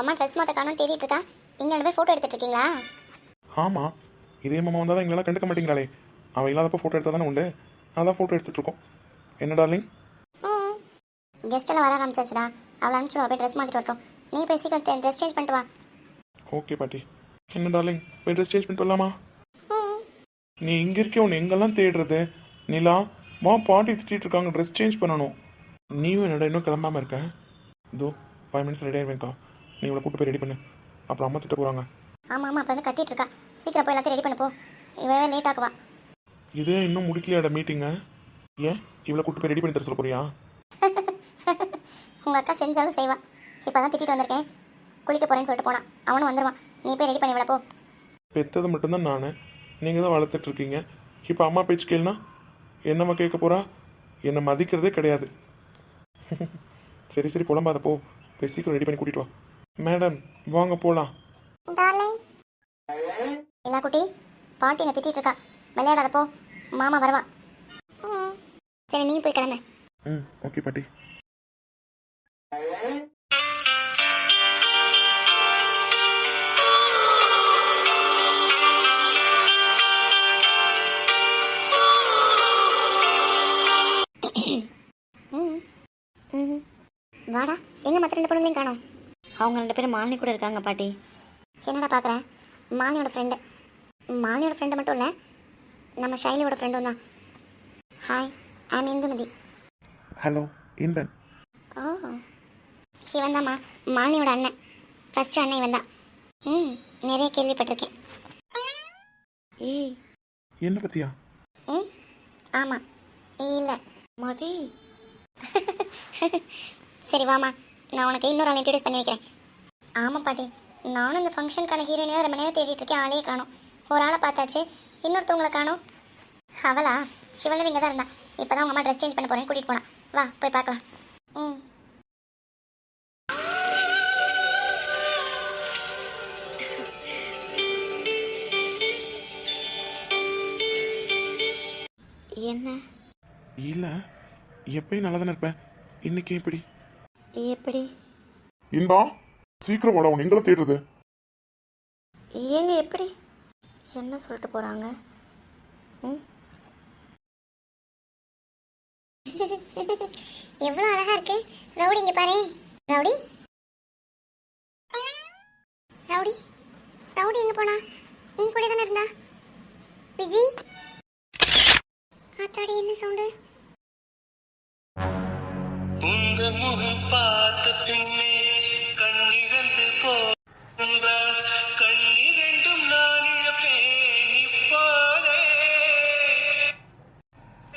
அவங்க அம்மா ட்ரெஸ் மாற்ற காணும் தேடிட்டு இருக்கா. இங்கே ரெண்டு பேர் ஃபோட்டோ எடுத்துட்டு இருக்கீங்களா? ஆமாம் இதே மாமா வந்தால் தான் எங்களெல்லாம் கண்டுக்க மாட்டேங்கிறாளே அவள் இல்லாதப்போ ஃபோட்டோ எடுத்தால் தானே உண்டு. அதான் ஃபோட்டோ எடுத்துகிட்டு இருக்கோம். என்ன டார்லிங் கெஸ்ட் எல்லாம் வர ஆரம்பிச்சாச்சுடா. அவளை அனுப்பிச்சு போய் ட்ரெஸ் மாற்றிட்டு வரட்டும். நீ போய் சீக்கிரம் ட்ரெஸ் சேஞ்ச் பண்ணிட்டு வா. ஓகே பாட்டி. என்ன டார்லிங் போய் ட்ரெஸ் சேஞ்ச் பண்ணிட்டு வரலாமா? நீ இங்கே இருக்கிய? உன்னை எங்கெல்லாம் தேடுறது? நிலா வா பாட்டி திட்டிட்டு இருக்காங்க. ட்ரெஸ் சேஞ்ச் பண்ணணும். நீயும் என்னடா இன்னும் கிளம்பாம இருக்க. இதோ ஃபைவ் மினிட்ஸ் ரெடி ஆயிருவேன்க்கா. நீ இவளை கூட்டு போய் ரெடி பண்ணு. அப்புறம் அம்மா திட்ட போகிறாங்க ஆமாம் ஆமாம் அப்போ வந்து கத்திட்டு இருக்கா. சீக்கிரம் போய் எல்லாத்தையும் ரெடி பண்ணு போ. இவ லேட் ஆக்குவா. இதே இன்னும் முடிக்கலையாட மீட்டிங்க ஏன்? இவளை கூட்டு போய் ரெடி பண்ணி தர சொல்ல போறியா? உங்கள் அக்கா செஞ்சாலும் செய்வா. இப்போ தான் திட்டிட்டு வந்திருக்கேன். குளிக்க போகிறேன்னு சொல்லிட்டு போனான் அவனும் வந்துடுவான் நீ போய் ரெடி பண்ணி விட போ. பெத்தது மட்டும்தான் நான். நீங்கள் தான் வளர்த்துட்டு இருக்கீங்க. இப்போ அம்மா பேச்சு கேளுனா? என்னம்மா கேட்க போறா? என்னை மதிக்கிறதே கிடையாது. சரி சரி புலம்பாத போ. போய் சீக்கிரம் ரெடி பண்ணி கூட்டிட்டு வா. மேடம் வாங்க போகலாம் டார்லிங். எல்லா குட்டி பாட்டி இங்கே திட்டிட்டு இருக்கா. விளையாடாத போ. மாமா வருவான் ம். சரி நீ போய் கிளம்பு. ம் ஓகே பாட்டி. ம் ம். வாடா எங்க மற்ற ரெண்டு பொண்ணுங்களையும் காணோம்? அவங்க ரெண்டு பேரும் மாலினி கூட இருக்காங்க பாட்டி. என்னடா பார்க்குறேன் மாலினியோட ஃப்ரெண்டு மாலினியோட ஃப்ரெண்டு மட்டும் இல்லை நம்ம ஷைலியோட ஃப்ரெண்டும் தான். Hi I'm Indumathi. Hello Inban. ஓ இவன் தாம்மா மாலினியோட அண்ணன். ஃபர்ஸ்ட் அண்ணன் இவன் தான். ம் நிறைய கேள்விப்பட்டிருக்கேன். ஏய். என்ன பத்தியா? ம் ஆமாம் இல்லை. மதி. சரி வாமா நான் உனக்கு இன்னொரு ஆள் இன்ட்ரடியூஸ் பண்ணி வைக்கிறேன். ஆமாம் பாட்டி நானும் இந்த ஃபங்க்ஷனுக்கான ஹீரோயினாக ரொம்ப நேரம் தேடிட்டு இருக்கேன். ஆளையே காணும். ஒரு ஆளை பார்த்தாச்சு இன்னொருத்தவங்களை காணும். அவளா? சிவலர் இங்கே தான் இருந்தா. இப்போ தான் உங்கள் அம்மா ட்ரெஸ் சேஞ்ச் பண்ண போகிறேன்னு கூட்டிகிட்டு போனா. வா போய் பார்க்கலாம். ம். என்ன? இல்லை எப்பயும் நல்லா தானே இருப்பேன் இன்னைக்கு எப்படி? எப்படி? இன்பா சீக்கிரம் வாடா உன் எங்களை தேடுறது. ஏங்க எப்படி? என்ன சொல்லிட்டு போகிறாங்க ம்? எவ்வளோ அழகா இருக்கு. ரவுடி இங்க பாரு. ரவுடி? ரவுடி? ரவுடி எங்க போனா? என் கூட தானே இருந்தா? விஜி? ஆத்தாடி என்ன சவுண்டு? முகம் பார்த்த பின்னே கண்ணிழந்து போந்த கண்ணிரண்டும் நான் இழப்பேன் இப்போதே.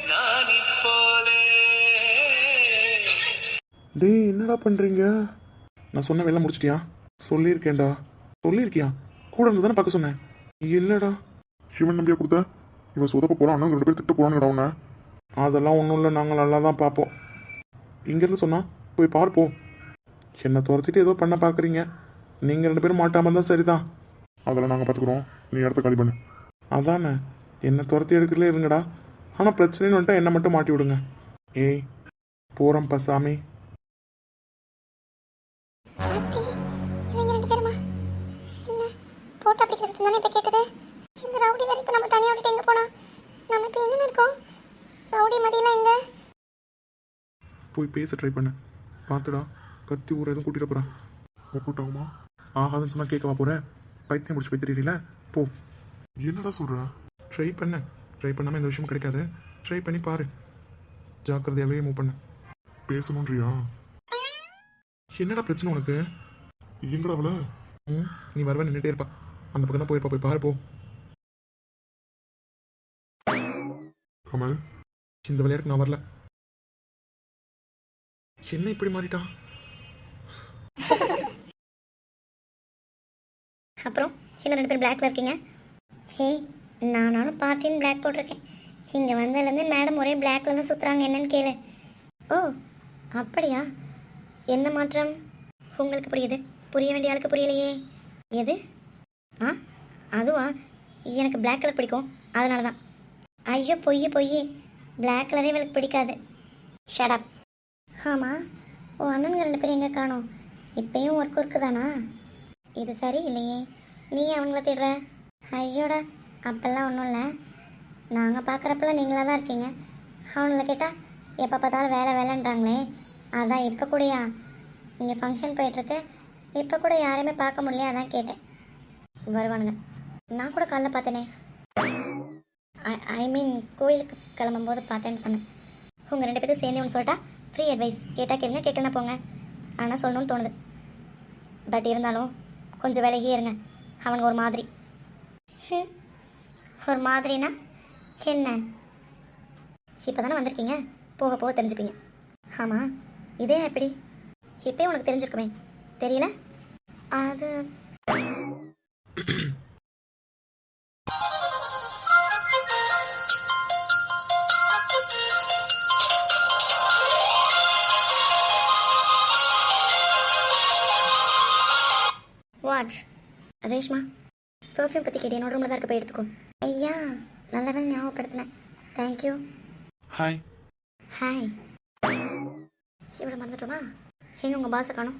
நான் இப்போதே. டேய் என்னடா பண்றீங்க? நான் சொன்ன வேலை முடிச்சிட்டியா? சொல்லியிருக்கேன்டா. சொல்லியிருக்கியா? கூட இருந்து தானே பார்க்க சொன்னேன். இல்லடா. சிவன் நம்பியா கொடுத்த? இவன் சொதப்ப போறான் அண்ணன் ரெண்டு பேர் திட்ட போறானுடா உன்னை. அதெல்லாம் ஒன்றும் இல்லை நாங்கள் நல்லா தான் பார்ப்போம். இங்கேருந்து சொன்னா போய் பார்ப்போம் என்னை துரத்திட்டு ஏதோ பண்ண பார்க்குறீங்க. நீங்கள் ரெண்டு பேரும் மாட்டாமல் இருந்தால் சரிதான். அதெல்லாம் நாங்கள் பார்த்துக்குறோம் நீ இடத்த காலி பண்ணு. அதானே? என்னை துரத்தி எடுக்கிறதுல இருங்கடா. ஆனால் பிரச்சனைன்னு வந்துட்டா என்னை மட்டும் மாட்டி விடுங்க. ஏய் போகிறோம் பசாமி போட்டோ தானே இப்போ கேட்டது? இந்த ரவுடி இப்போ நம்ம தனியாக விட்டுட்டு எங்கே போனா? நம்ம இப்போ எங்கே இருக்கோம்? ரவுடி மதியெல்லாம் எங்கே? போய் பேச ட்ரை பண்ண. பார்த்துடா கத்தி ஊர் எதுவும் கூட்டிட்டு போகிறான் கூட்டாகுமா ஆகாதுன்னு சொன்னால் கேட்கவா போகிறேன் பைத்தியம் முடிச்சு போய் தெரியல போ. என்னடா சொல்கிற ட்ரை பண்ண. ட்ரை பண்ணாமல் இந்த விஷயம் கிடைக்காது. ட்ரை பண்ணி பாரு. ஜாக்கிரதையாகவே மூவ் பண்ண. பேசணுன்றியா என்னடா பிரச்சனை உனக்கு? எங்கடா அவள? ம் நீ வருவ நின்றுட்டே இருப்பா. அந்த பக்கம் தான் போயிருப்பா. போய் பாரு போ. கமல் இந்த விளையாட்டுக்கு நான் வரல. என்ன இப்படி மாறிட்டான் அப்புறம் என்ன ரெண்டு பேரும் பிளாக்ல இருக்கீங்க? ஹே நானும் பார்ட்டின்னு பிளாக் போட்டிருக்கேன். இங்கே வந்ததுலேருந்து மேடம் ஒரே பிளாக்ல தான் சுற்றுறாங்க என்னன்னு கேளு. ஓ அப்படியா? என்ன மாற்றம்? உங்களுக்கு புரியுது. புரிய வேண்டிய ஆளுக்கு புரியலையே. எது? ஆ அதுவா? எனக்கு பிளாக் கலர் பிடிக்கும். அதனால தான் ஐயோ பொய் பொய் பிளாக் கலரே இவளுக்கு பிடிக்காது. ஷடப் ஆமாம் ஓ அண்ணனுங்க ரெண்டு பேரும் எங்கே காணும்? இப்பயும் ஒர்க் ஒர்க்கு தானா இது சரி இல்லையே. நீ அவங்கள தேடுற? ஐயோடா அப்பெல்லாம் ஒன்றும் இல்லை. நாங்கள் பார்க்குறப்பெல்லாம் நீங்களாக தான் இருக்கீங்க. அவங்கள கேட்டால் எப்போ பார்த்தாலும் வேலை வேலைன்றாங்களே. அதான் இப்போ கூடயா? இங்கே ஃபங்க்ஷன் போயிட்டுருக்கு. இப்போ கூட யாரையுமே பார்க்க முடியல அதான் கேட்டேன். வருவானுங்க. நான் கூட காலைல பார்த்தேனே. ஐ மீன் கோயிலுக்கு கிளம்பும்போது பார்த்தேன்னு சொன்னேன். உங்கள் ரெண்டு பேரும் சேர்ந்து ஒன்று சொல்லிட்டா? ஃப்ரீ அட்வைஸ் கேட்டால் கேளுங்க கேட்கலனா போங்க. ஆனால் சொல்லணும்னு தோணுது. பட் இருந்தாலும் கொஞ்சம் விலகியே இருங்க. அவனுக்கு ஒரு மாதிரி. ஒரு மாதிரினா என்ன? இப்போ தானே வந்திருக்கீங்க? போக போக தெரிஞ்சுப்பீங்க. ஆமாம் இதே எப்படி? இப்போயே உனக்கு தெரிஞ்சிருக்குமே. தெரியல? அது வாட் ரேஷ்மா பர்ஃப்யூம் பற்றி கேட்டு என்னோட ரூமில் தான் இருக்க போய் எடுத்துக்கோ. ஐயா நல்லவே ஞாபகப்படுத்தினேன். தேங்க்யூ ஹாய் ஹாய் இவ்வளோ மறந்துட்டோமா? எங்க உங்கள் பாஸை காணும்?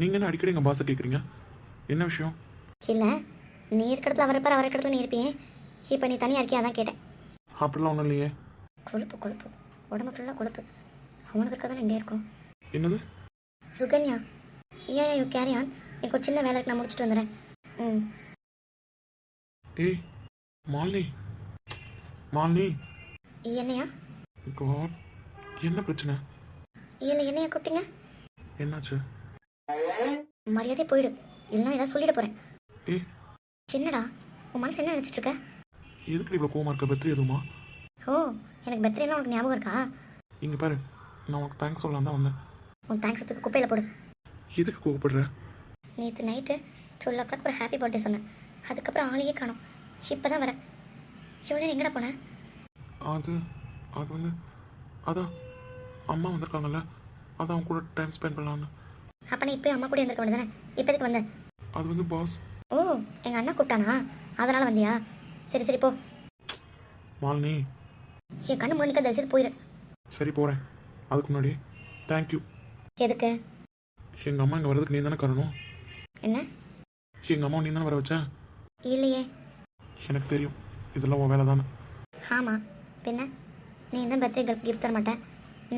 நீங்கள் என்ன அடிக்கடி எங்கள் பாஸை கேட்குறீங்க என்ன விஷயம்? இல்லை நீ இருக்கிறதுல அவர் இருப்பார் அவர் இருக்கிறதுல நீ இருப்பியே. இப்போ நீ தனியாக இருக்கியா அதான் கேட்டேன். அப்படிலாம் ஒன்றும் இல்லையே. கொழுப்பு கொழுப்பு. உடம்பு ஃபுல்லாக கொழுப்பு. அவனுக்கு இருக்கிறதான இங்கே இருக்கும். என்னது? சுகன்யா. ஏன் யூ கேரி ஆன் எனக்கு ஒரு சின்ன வேலை இருக்கு நான் முடிச்சுட்டு வந்துடுறேன் ம். ஏய் மாலினி. மாலினி. என்னையா? காட் என்ன பிரச்சனை? இல்லை என்னையா கூப்பிட்டீங்க? என்னாச்சு? மரியாதை போயிடு. இல்லைன்னா ஏதாவது சொல்லிட போகிறேன் ஏய். என்னடா? உன் மனசு என்ன நினச்சிட்டு இருக்க? எதுக்கு இவ்வளோ கோவமா இருக்க? பர்த்டே எதுவுமா? ஓ எனக்கு பர்த்டேலாம் உனக்கு ஞாபகம் இருக்கா? இங்கே பாரு நான் உனக்கு தேங்க்ஸ் சொல்லலாம் தான் வந்தேன். உன் தேங்க்ஸ் தூக்கி குப்பையில் போடு. எதுக்கு கோவப்படுற? நேற்று நைட்டு டுவெல் ஓ கிளாக் ஒரு ஹாப்பி பர்த்டே சொன்னேன். அதுக்கப்புறம் ஆளையே காணோம். இப்போ தான் வரேன் இவ்வளோ எங்கடா போனேன் அது அது வந்து அதான் அம்மா வந்திருக்காங்கல்ல அதான் அவங்க கூட டைம் ஸ்பெண்ட் பண்ணலான்னு அப்போ நான் இப்போ அம்மா கூட இருந்திருக்க வேண்டியதானே இப்போ எதுக்கு வந்தேன் அது வந்து பாஸ் ஓ எங்கள் அண்ணா கூப்பிட்டானா? அதனால் வந்தியா? சரி சரி போ. மாலினி. என் கண்ணு முன்னாடி தயவு செய்து போயிடு சரி போகிறேன் அதுக்கு முன்னாடி தேங்க்யூ எதுக்கு? எங்கள் அம்மா இங்கே வர்றதுக்கு நீ தானே காரணம்? என்ன? எங்கள் அம்மா நீ தானே வர வச்ச? இல்லையே. எனக்கு தெரியும். இதெல்லாம் உன் வேலை தானே ஆமாம் பின்ன? நீ இந்த பர்த்டே கிஃப்ட் தர மாட்டேன்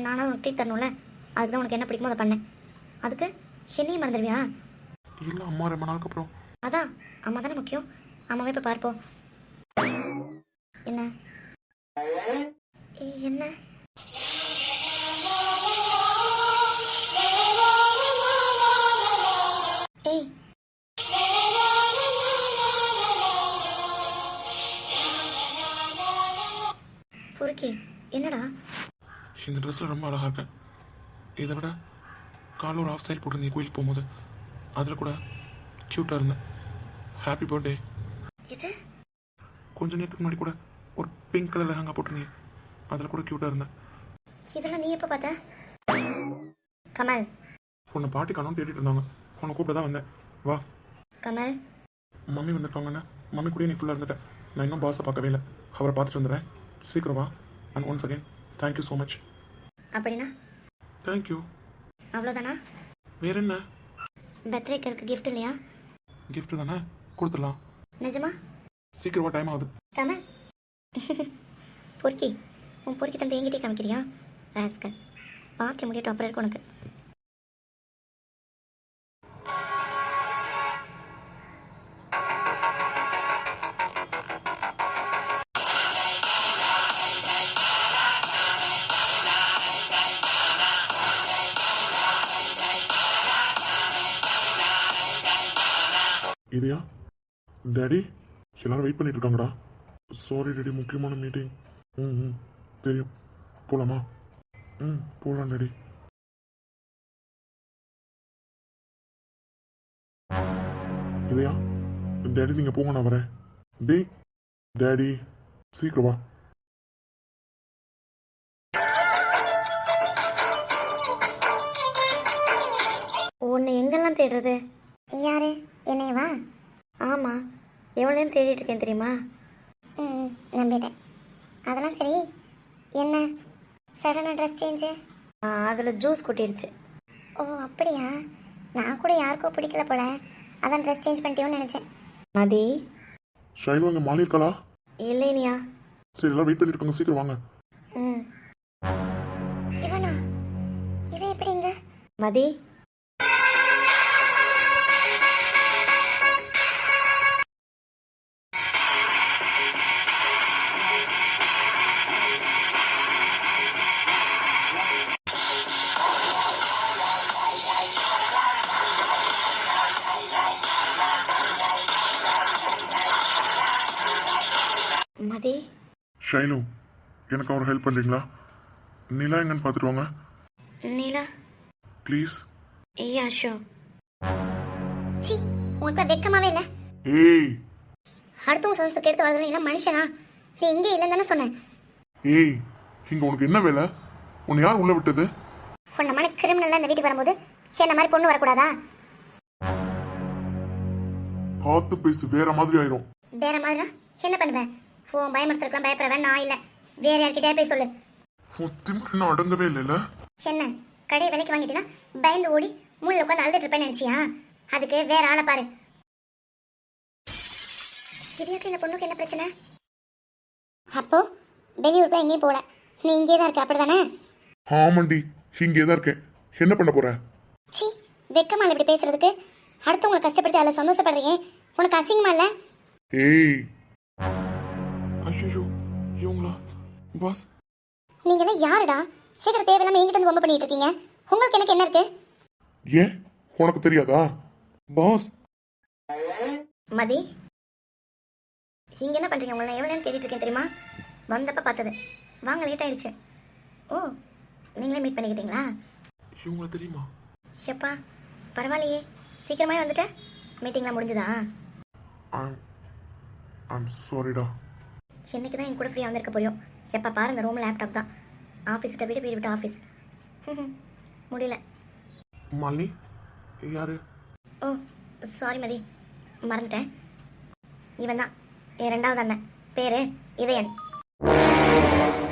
நானும் உனக்கு ட்ரீட் தரணும்ல? அதுக்கு தான் உனக்கு என்ன பிடிக்குமோ அதை பண்ணேன் அதுக்கு என்னையும் மறந்துடுவியா? இல்லை அம்மா ரொம்ப நாளுக்கு அப்புறம். அதான். அம்மா தானே முக்கியம். அம்மாவே இப்போ பார்ப்போம் என்ன? என்ன? ட்ரெஸ்ஸில் ரொம்ப அழகாக இருக்கேன் இதை விட காலைல ஒரு ஆஃப் சைட் போட்டிருந்தீங்க கோயிலுக்கு போகும்போது. அதில் கூட க்யூட்டாக இருந்தேன். ஹாப்பி பர்த்டே கொஞ்ச நேரத்துக்கு முன்னாடி கூட ஒரு பிங்க் கலர் லெஹங்கா போட்டிருந்தீங்க அதில் கூட க்யூட்டாக இருந்தேன். இதெல்லாம் நீ எப்போ பார்த்த? கமல். உன்னை பாட்டி காணும் தேடிட்டு இருந்தாங்க. உன்னை கூப்பிட தான் வந்தேன். வா. கமல். மம்மி வந்திருக்காங்கண்ணே மம்மி கூட நீ ஃபுல்லாக இருந்துட்டேன் நான் இன்னும் பாஸை பார்க்கவே இல்லை. அவரை பார்த்துட்டு வந்துடுறேன். சீக்கிரம் வா. And once again thank you so much அப்படின்னா? தேங்க்யூ அவ்வளோதானா வேற என்ன பர்த்டேக்கு இருக்கு gift இல்லையா? Gift தானே? கொடுத்துடலாம். நிஜமா? சீக்கிரமா டைம் ஆகுது. கமல் பொறுக்கி உன் பொறுக்கி தந்து என்கிட்டே காமிக்கிறியா? ராஸ்கல் பார்ட்டி முடியட்டும் அப்புறம் இருக்கு உனக்கு. இதையா? டேடி எல்லாரும் வெயிட் பண்ணிட்டு இருக்காங்கடா. சாரி டேடி முக்கியமான மீட்டிங் ம் ம் தெரியும். போகலாமா ம் போகலாம் டேடி இதையா? டேடி நீங்கள் போங்க நான் வரேன். டே டேடி சீக்கிரம் வா. உன்னை எங்கெல்லாம் தேடுறது? யாரு? என்னையவா ஆமாம் எவ்வளோ நேரம் தேடிட்டு இருக்கேன் தெரியுமா? ம் நம்பிட்டேன். அதெல்லாம் சரி. என்ன? சடனாக ட்ரெஸ் சேஞ்சு அதில் ஜூஸ் கொட்டிடுச்சு. ஓ அப்படியா? நான் கூட யாருக்கோ பிடிக்கல போல. அதான் ட்ரெஸ் சேஞ்ச் பண்ணிட்டேன்னு நினச்சேன். மதி. ஷைலு அங்கே மாலி இருக்காளா? இல்லைனியா சரி எல்லாம் வெயிட் பண்ணிட்டு இருக்காங்க. சீக்கிரம் வாங்க. ம். இவனா? இவன் எப்படிங்க மதி. ஷைலு எனக்கு அவர் ஹெல்ப் பண்ணுறீங்களா நிலா எங்கன்னு பார்த்துட்டு வாங்க. நீலா? ப்ளீஸ் ஐயா ஷோ சி உனக்கு வெக்கமாவே இல்லை. ஏய். அடுத்தவங்க சந்தோஷத்துக்கு எடுத்து வளர்ந்துறீங்களா மனுஷனா? நீ இங்கே இல்லைன்னு தானே சொன்னேன். ஏய் இங்கே உனக்கு என்ன வேலை? உன்னை யார் உள்ள விட்டது? உன்ன மாதிரி கிரிமினல்லாம் இந்த வீட்டுக்கு வரும்போது என்ன மாதிரி பொண்ணு வரக்கூடாதா? பார்த்து பேசு வேற மாதிரி ஆயிரும். வேற மாதிரினா என்ன பண்ணுவேன் உன் பயமுறுத்தலுக்குலாம் பயப்படுறவன் நான் இல்லை. வேற யார்கிட்டயே போய் சொல்லு. இன்னும் அடங்கவே இல்லைல்ல? என்ன? கடையை விலைக்கு வாங்கிட்டீங்கன்னா பயந்து ஓடி முள்ள உட்காந்து அழுதுட்டு இருப்பேன்னு நினச்சியா? அதுக்கு வேற ஆளை பாரு. இடியாக்கு இந்த பொண்ணுக்கு என்ன பிரச்சனை? அப்போ வெளியூருக்கு எங்கேயும் போகல. நீ இங்கே தான் இருக்க அப்படிதானே ஆமாண்டி இங்கே தான் இருக்கேன். என்ன பண்ண போற? சி வெக்கமா இப்படி பேசுறதுக்கு? அடுத்தவங்களை கஷ்டப்படுத்தி அதில் சந்தோஷப்படுறீங்க. உனக்கு அசிங்கமா இல்லை? ஏய் பாஸ் நீங்களாம் யாருடா? சீக்கிரம் தேவையில்லாம என்கிட்ட வந்து பொம்மை பண்ணிட்டு இருக்கீங்க. உங்களுக்கு எனக்கு என்ன இருக்கு? ஏன்? உனக்கு தெரியாதா? பாஸ் மதி. இங்க என்ன பண்றீங்க? உங்களை எவ்வளோ நேரம் தேடிட்டு இருக்கேன் தெரியுமா? வந்தப்ப பார்த்தது. வாங்க லேட் ஆயிடுச்சு. ஓ நீங்களே மீட் பண்ணிக்கிட்டீங்களா? இவங்கள தெரியுமா? எப்பா பரவாயில்லையே. சீக்கிரமாவே வந்துட்ட மீட்டிங்லாம் முடிஞ்சுதா? ஐம் சாரிடா என்னைக்கு தான் என் கூட ஃப்ரீயாக வந்திருக்க போறியோ? எப்போ பாரு இந்த ரூம் லேப்டாப் தான். ஆஃபீஸ் விட்ட வீடு வீடு விட்டு ஆஃபீஸ் முடியல. மாலினி யாரு? ஓ சாரி மதி. மறந்துட்டேன். இவன் தான். என் ரெண்டாவது அண்ணன். பேரு இதயன்.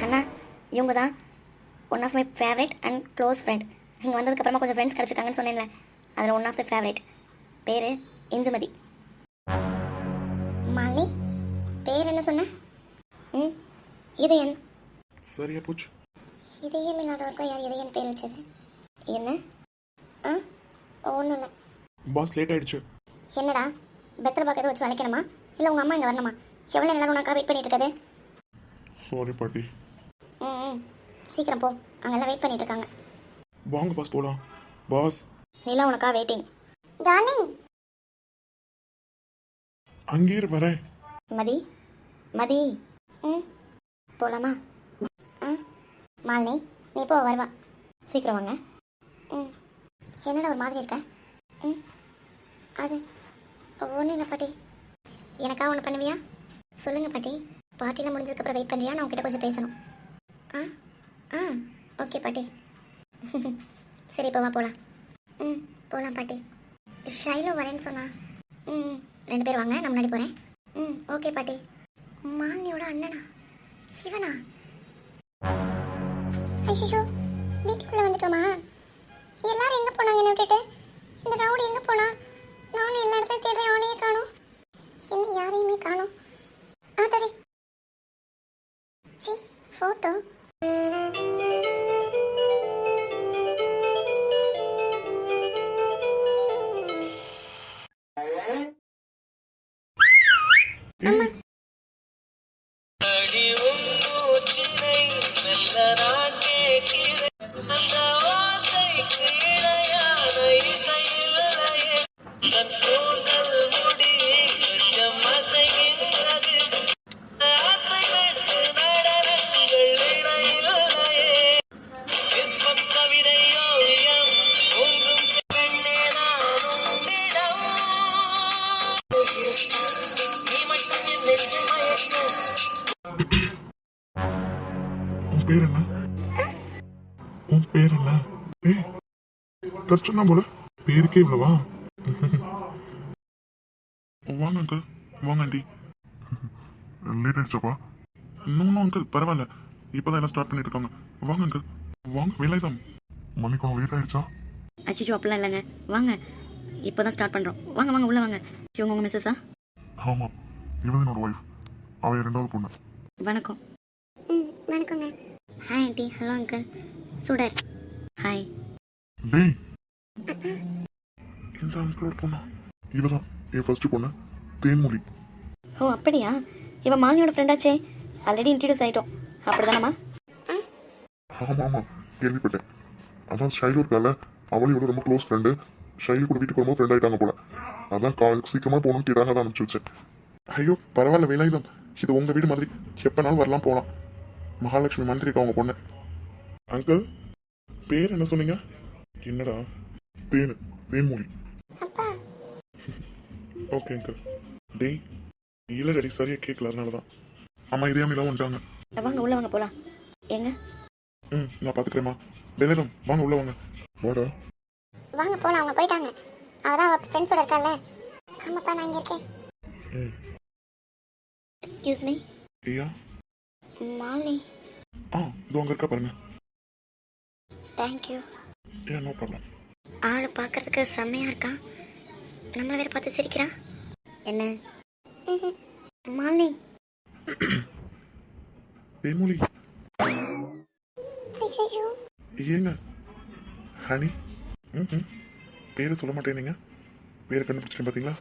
அண்ணா இவங்க தான் one of my favourite and close friend இங்கே வந்ததுக்கப்புறமா கொஞ்சம் ஃப்ரெண்ட்ஸ் கிடச்சிருக்காங்கன்னு சொன்னேன்ல. அதில் ஒன் ஆஃப் த ஃபேவரட் பேர் இந்துமதி. மாலினி பேர் என்ன சொன்ன? ம்? இதயன். சரியா போச்சு. இதயம் இல்லாதவருக்கும் யார் இதயன் பேர் வச்சது? என்ன? ஆ? ஒன்றும் இல்லை பாஸ் லேட் ஆயிடுச்சு. என்னடா? பெத்தல பக்கத்தை வச்சு வளைக்கணுமா? இல்லை உங்கள் அம்மா இங்கே வரணுமா? எவ்வளோ நேரம் உனக்கா வெயிட் பண்ணிட்டு இருக்குது? சாரி பாட்டி. ம் ம். சீக்கிரம் போ. அங்கெல்லாம் வெயிட் பண்ணிட்டு இருக்காங்க. வாங்க பாஸ் போலாம். பாஸ். நிலா உனக்கா வெயிட்டிங் டார்லிங் அங்கேயே இரு வரேன். மதி. மதி. ம்? போகலாமா ம். மாலினி நீ போ வருவா. சீக்கிரம் வாங்க. ம். என்னடா ஒரு மாதிரி இருக்க? ம். அது ஒன்றும் இல்லை பாட்டி. எனக்காக ஒன்று பண்ணுவியா? சொல்லுங்கள் பாட்டி. பாட்டிலாம் முடிஞ்சதுக்கப்புறம் வெயிட் பண்ணுறியா நான் உங்ககிட்ட கொஞ்சம் பேசணும். ஆ? ஆ. ஓகே பாட்டி. சரி இப்போ வா போகலாம் ம் போகலாம் பாட்டி. ஷைலோ வரேன்னு சொன்னா. ம் ரெண்டு பேர் வாங்க நான் முன்னாடி போகிறேன் ம் ஓகே பாட்டி. மாலினியோட அண்ணனா? சிவனா? ஐயோ வீட்டுக்குள்ளே வந்துட்டோமா? எல்லாரும் எங்கே போனாங்க என்ன விட்டுட்டு? இந்த ரவுடி எங்கே போனா? நானும் எல்லா இடத்தையும் தேடுறேன் அவனையே காணும். என்ன யாரையுமே காணும். ஆ தடி. சி ஃபோட்டோ பேர் என்ன? உன் பேர் என்ன? ஏய் கஷ்டம் தான் போல. பேருக்கே இவ்வளவா? வாங்க அங்கிள் வாங்க ஆண்டி லேட் ஆயிடுச்சாப்பா. இன்னும் அங்கிள் பரவாயில்ல. இப்போதான் எல்லாம் ஸ்டார்ட் பண்ணிட்டு இருக்காங்க. வாங்க அங்கிள் வாங்க வேலை தான் மணிக்கம் லேட் ஆயிடுச்சா? அச்சிச்சோ அப்படிலாம் இல்லைங்க. வாங்க. இப்போ தான் ஸ்டார்ட் பண்ணுறோம் வாங்க வாங்க உள்ளே வாங்க. இவங்க உங்கள் மிஸ்ஸஸா ஆமாம் இவன் என்னோட ஒய்ஃப் அவன் ரெண்டாவது பொண்ணு. வணக்கம். வணக்கங்க. Hi aunty hello uncle Sudar hi டேய். இந்த அங்கிளோட பொண்ணா. இவ தான் என் ஃபர்ஸ்ட் பொண்ணு. தேன்மொழி. ஓ அப்படியா? இவன் மாலினியோட ஃப்ரெண்டாச்சே ஆல்ரெடி இன்ட்ரடியூஸ் ஆகிட்டோம் அப்படிதானம்மா? ஆமாம் ஆமாம் கேள்விப்பட்டேன். அதான் ஷைலு இருக்கால. அவளையோட ரொம்ப க்ளோஸ் ஃப்ரெண்டு ஷைலு கூட வீட்டுக்கு வரும்போது ஃப்ரெண்ட் ஆயிட்டாங்க போல. அதான் கா சீக்கிரமாக போகணும்னு கேட்டாங்க தான் அனுப்பிச்சு வச்சேன். ஐயோ பரவாயில்ல வேலாயுதம் இது உங்கள் வீடு மாதிரி. எப்போனாலும் வரலாம் போகலாம் மகாலட்சுமி இருக்கா உங்கள் பொண்ணு? அங்கிள் பேர் என்ன சொன்னீங்க? என்னடா? தேனு தேன்மொழி. Okay uncle. டேய் இல்லை டேடி சரியாக கேட்கல அதனால தான். ஆமாம் இதே மாதிரி தான் வந்துட்டாங்க. வாங்க உள்ளே வாங்க போகலாம் ஏங்க? ம் நான் பார்த்துக்கிறேம்மா வேலாயுதம் வாங்க உள்ள வாங்க. வாடா. வாங்க போலாம் அவங்க போயிட்டாங்க. அவதான் அவ ஃப்ரெண்ட்ஸோட இருக்கால ஆமாப்பா நான் இங்க இருக்கேன். ம் எக்ஸ்கியூஸ் மீ ஐயா மாலினி ஆ இதோ அங்கே இருக்கா பாருங்க. தேங்க்யூ ஏன் நோ ப்ராப்ளம் ஆள் பார்க்கறதுக்கு செம்மையா இருக்கான். நம்மள வேற பார்த்து சிரிக்கிறான் என்ன? மாலினி. தேன்மொழி ஐயோ ஏங்க? ஹனி? ம் பேரை சொல்ல மாட்டேன் நீங்க. பேரை கண்டுபிடிச்சிட்டேன் பார்த்தீங்களா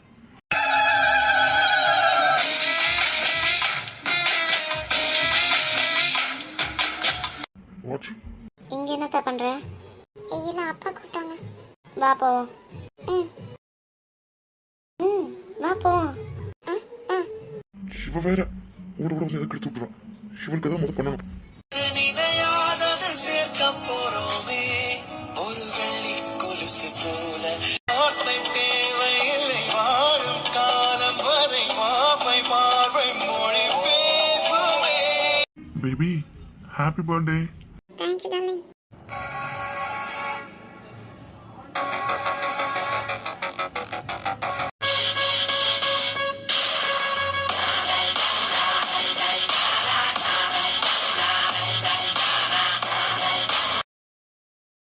வாட்ச் இங்க என்னத்த பண்ற? இல்ல அப்பா கூப்பிட்டாங்க. வா போவோம். ம். வா போவோம். சிவ வேற ஊட ஊட வந்து கடிச்சு விட்டுருவா சிவனுக்கு தான் முதல் பண்ணணும். Baby happy birthday